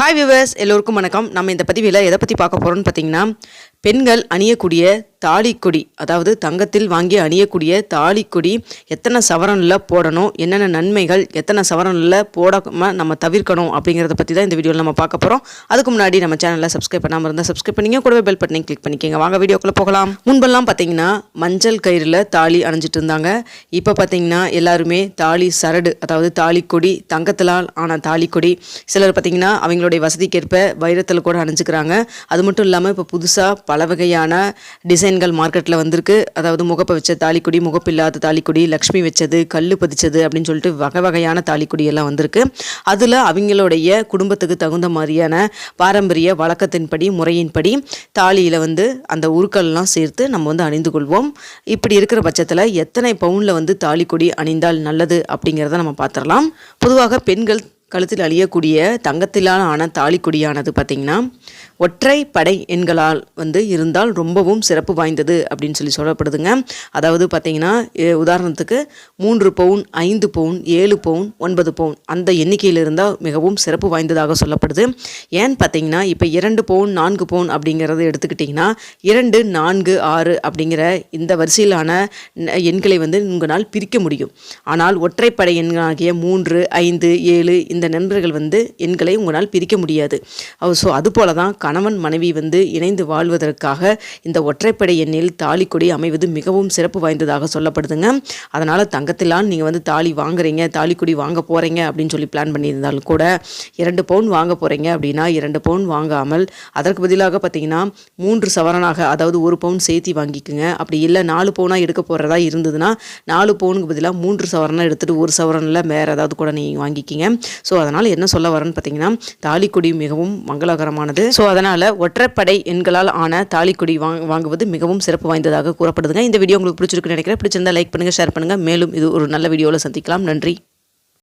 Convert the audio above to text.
Hi viewers எல்லோருக்கும் வணக்கம். நம்ம இந்த பதிவில் எதை பற்றி பார்க்க போகிறோம்னு பார்த்தீங்கன்னா பெண்கள் அணியக்கூடிய தாலிக்கொடி அதாவது தங்கத்தில் வாங்கி அணியக்கூடிய தாலிக்கொடி எத்தனை சவரனில் போடணும் என்னென்ன நன்மைகள் எத்தனை சவரனில் போடாமல் நம்ம தவிர்க்கணும் அப்படிங்கிறத பற்றி தான் இந்த வீடியோவில் நம்ம பார்க்க போகிறோம் அதுக்கு முன்னாடி நம்ம சேனலில் சப்ஸ்கிரைப் பண்ணாமல் இருந்தால் சப்ஸ்கிரைப் பண்ணிங்க. கூடவே பெல் பட்டனையும் கிளிக் பண்ணிக்கோங்க. வாங்க வீடியோக்குள்ளே போகலாம். முன்பெல்லாம் பார்த்தீங்கன்னா மஞ்சள் கயிறில் தாலி அணிஞ்சிட்டு இருந்தாங்க. இப்போ பார்த்தீங்கன்னா எல்லாருமே தாலி சரடு அதாவது தாலிக்கொடி தங்கத்திலால் ஆன தாலிக்கொடி. சிலர் பார்த்தீங்கன்னா அவங்களுடைய வசதிக்கேற்ப வைரத்தில் கூட அணிஞ்சுக்கிறாங்க. அது மட்டும் இல்லாமல் இப்போ புதுசாக பல வகையான டிசைன்கள் மார்க்கெட்டில் வந்திருக்கு. அதாவது முகப்பை வச்ச தாலிக்கொடி முகப்பு இல்லாத தாலிக்கொடி லக்ஷ்மி வச்சது கல் பதிச்சது அப்படின்னு சொல்லிட்டு வகை வகையான தாலிக்குடி எல்லாம் வந்திருக்கு. அதில் அவங்களுடைய குடும்பத்துக்கு தகுந்த மாதிரியான பாரம்பரிய வழக்கத்தின்படி முறையின்படி தாலியில் வந்து அந்த உருக்கள்லாம் சேர்த்து நம்ம வந்து அணிந்து கொள்வோம். இப்படி இருக்கிற பட்சத்தில் எத்தனை பவுனில் வந்து தாலிக்கொடி அணிந்தால் நல்லது அப்படிங்கிறத நம்ம பார்த்துடலாம். பொதுவாக பெண்கள் கழுத்தில் அழியக்கூடிய தங்கத்திலான ஆன தாலிக்கொடியானது பார்த்திங்கன்னா ஒற்றை படை எண்களால் வந்து இருந்தால் ரொம்பவும் சிறப்பு வாய்ந்தது அப்படின்னு சொல்லி சொல்லப்படுதுங்க. அதாவது பார்த்திங்கன்னா உதாரணத்துக்கு மூன்று பவுன் ஐந்து பவுன் ஏழு பவுன் ஒன்பது பவுன் அந்த எண்ணிக்கையில் இருந்தால் மிகவும் சிறப்பு வாய்ந்ததாக சொல்லப்படுது. ஏன்னு பார்த்திங்கன்னா இப்போ இரண்டு பவுன் நான்கு பவுன் அப்படிங்கிறத எடுத்துக்கிட்டிங்கன்னா இரண்டு நான்கு ஆறு அப்படிங்கிற இந்த வரிசையிலான எண்களை வந்து உங்களால் பிரிக்க முடியும். ஆனால் ஒற்றைப்படை எண்ணாகிய மூன்று ஐந்து ஏழு இந்த நண்பர்கள் வந்து எண்களை உங்களால் பிரிக்க முடியாது. ஸோ அதுபோல தான் கணவன் மனைவி வந்து இணைந்து வாழ்வதற்காக இந்த ஒற்றைப்படை எண்ணில் தாலிக்கொடி அமைவது மிகவும் சிறப்பு வாய்ந்ததாக சொல்லப்படுதுங்க. அதனால் தங்கத்திலான் நீங்கள் வந்து தாலி வாங்குறீங்க தாலிக்கொடி வாங்க போகிறீங்க அப்படின்னு சொல்லி பிளான் பண்ணியிருந்தாலும் கூட இரண்டு பவுன் வாங்க போகிறீங்க அப்படின்னா இரண்டு பவுன் வாங்காமல் அதற்கு பதிலாக பார்த்தீங்கன்னா மூன்று சவரனாக அதாவது ஒரு பவுன் சேர்த்தி வாங்கிக்கோங்க. அப்படி இல்லை நாலு பவுனாக எடுக்க போகிறதா இருந்ததுன்னா நாலு பவுனுக்கு பதிலாக மூன்று சவரனாக எடுத்துகிட்டு ஒரு சவரனில் வேறு ஏதாவது கூட நீங்கள் வாங்கிக்கிங்க. ஸோ அதனால் என்ன சொல்ல வரேன்னு பார்த்தீங்கன்னா தாலிக்குடி மிகவும் மங்களகரமானது. ஸோ அதனால் ஒற்றைப்படை எண்களால் ஆன தாலிக்குடி வாங் வாங்குவது மிகவும் சிறப்பு வாய்ந்ததாக கூறப்படுதுங்க. இந்த வீடியோ உங்களுக்கு பிடிச்சிருக்குன்னு நினைக்கிறேன். பிடிச்சிருந்தா லைக் பண்ணுங்கள் ஷேர் பண்ணுங்கள் மேலும் இது ஒரு நல்ல வீடியோவில் சந்திக்கலாம். நன்றி.